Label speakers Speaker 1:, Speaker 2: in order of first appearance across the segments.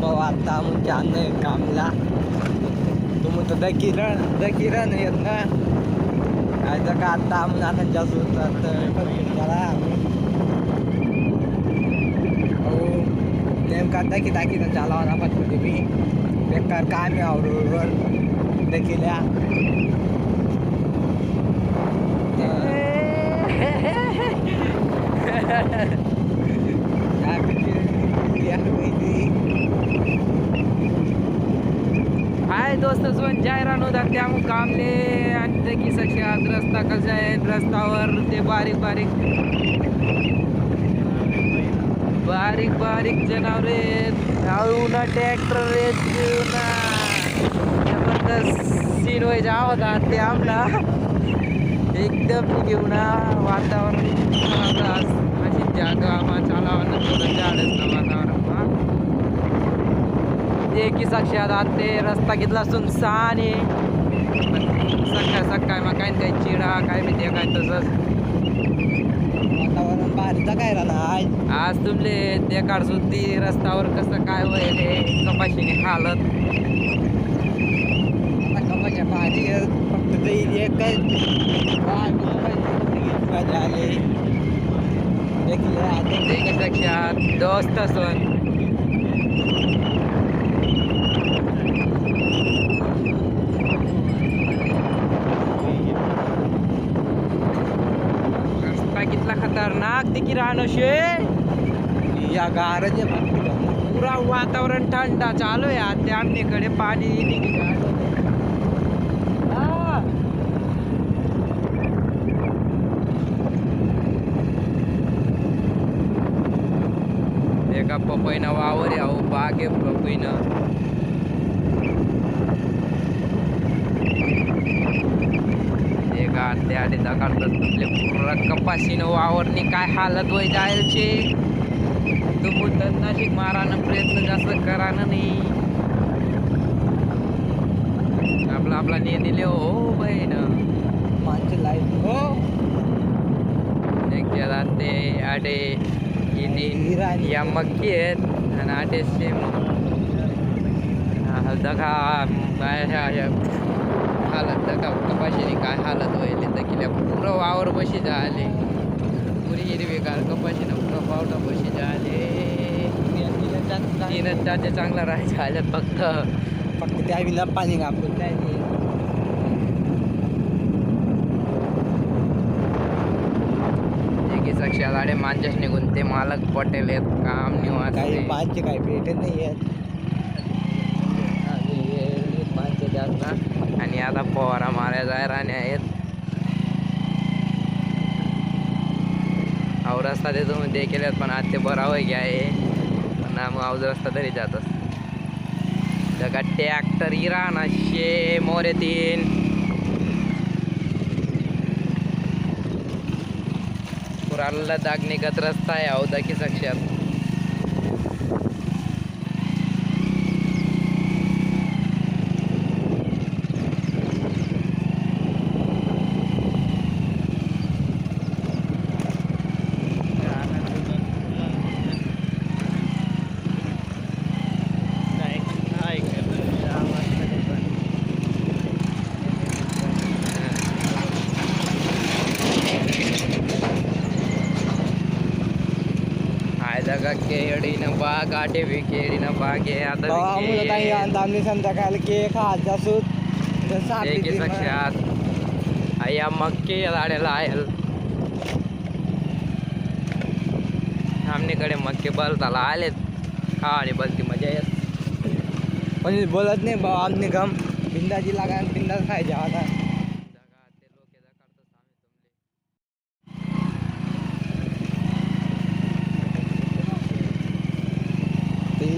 Speaker 1: भाऊ आता मग जाणं आहे कामला तू म्हणतो दकिरण दकिरण येत ना काय तर का आता मग आता जास्त होतात मला हो नेमका दकी दाखीनं चालावा ना पण होते मी बेकार काम आहे आवडवर दकिल्या काय म्हणजे या माहिती
Speaker 2: हाय दोस्त सोन जायरान त्या आणि ते की सक्षात रस्ता कसा आहे रस्त्यावर ते बारीक बारीक. बारीक बारीक जनावरे ना ट्रॅक्टर ना जबरदस्त सीन व्हायचा होता ते आमला एकदम घेऊना वातावरण. अशी जागा मा चालावं थोडं झाडच ना वातावरण ते की साक्षात आत ते रस्ता घेतला सुनसान आहे सकाळ सकाळ मग काय काही चिडा काय माहिती काय तसंच.
Speaker 1: वातावरण भारीचा काय राहणार
Speaker 2: आज? तुमले ते काढ सुद्धी रस्त्यावर कसं काय होईल कपाशीने हालत?
Speaker 1: आता कपाच्या भारी. फक्त ते एकच. काय कपाशी आले? देखील आता
Speaker 2: ते की साक्षात दोस्त son रस्ता कितला खतरनाक ते की राहणं शे
Speaker 1: या गारज
Speaker 2: पुरा वातावरण थंडा चालू आहे आज ते आमच्याकडे पाणी निघालं. आ. एका पपईनं वावर आहे अहो बाग आहे पपईनं एका आते आले काढतात तुमले पुरा कपाशीनं वावरनी काय हालत होय जायचे तुम्ही नाशिक मारानं प्रयत्न जास्त करानं नाही आपला आपला ने दिले हो बहीण
Speaker 1: माणसं लाइट हो
Speaker 2: एक ते आडे इनी हालत दगा कपाशीने काय हालत व्हायले तर किल्या पुरं वावर बशी झाले. पुरी हिरवीगार कपाशीनं पुरं पावडा बशी झाले. तीनच जाते चांगला राहायचे आल्यात फक्त.
Speaker 1: फक्त त्या विना पाणी नाही.
Speaker 2: एकी साक्षात आडे मांजस निघून ते मालक पटेल आहेत. काम निवास
Speaker 1: काही माणसे काही भेटत नाही आहेत
Speaker 2: माणसं जास्त. आणि आता फवारा मारायचा जाय राहणे आहेत. अहो रस्ता ते तुम्ही ते पण आज ते बरावं घ्या आहे. पण मग अवज रस्ता तरी जातच जगा ट्रॅक्टर इराणा शे मोरे तीन. पुराला दाग निघत रस्ता आहे अवधा की साक्षात
Speaker 1: आमने संध्याकाळला केक खात जासून
Speaker 2: एक एक लक्षात आया मक्के झाडेला आहे. आमनेकडे मक्के बलताला आलेत. हा आणि बलती मजा येत.
Speaker 1: म्हणजे बोलत नाही भाऊ आमने गम. बिंदाची लागा बिंदाच खायचे आता.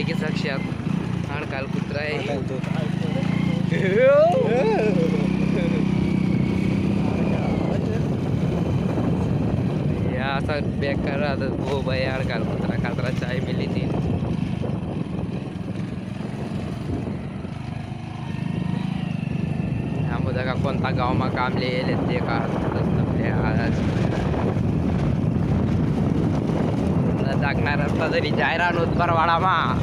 Speaker 1: ते
Speaker 2: की साक्षात हाडकाल कुत्रा आहे. असा बेकार राहतात हो बाई हाडकाल कुत्रा. कात्रा चाय मिली ती. का कोणता गावमा कामले येले ते का आज જાગનાર રસ્તા જરી જાયરાનું ઉત્તરવાળામાં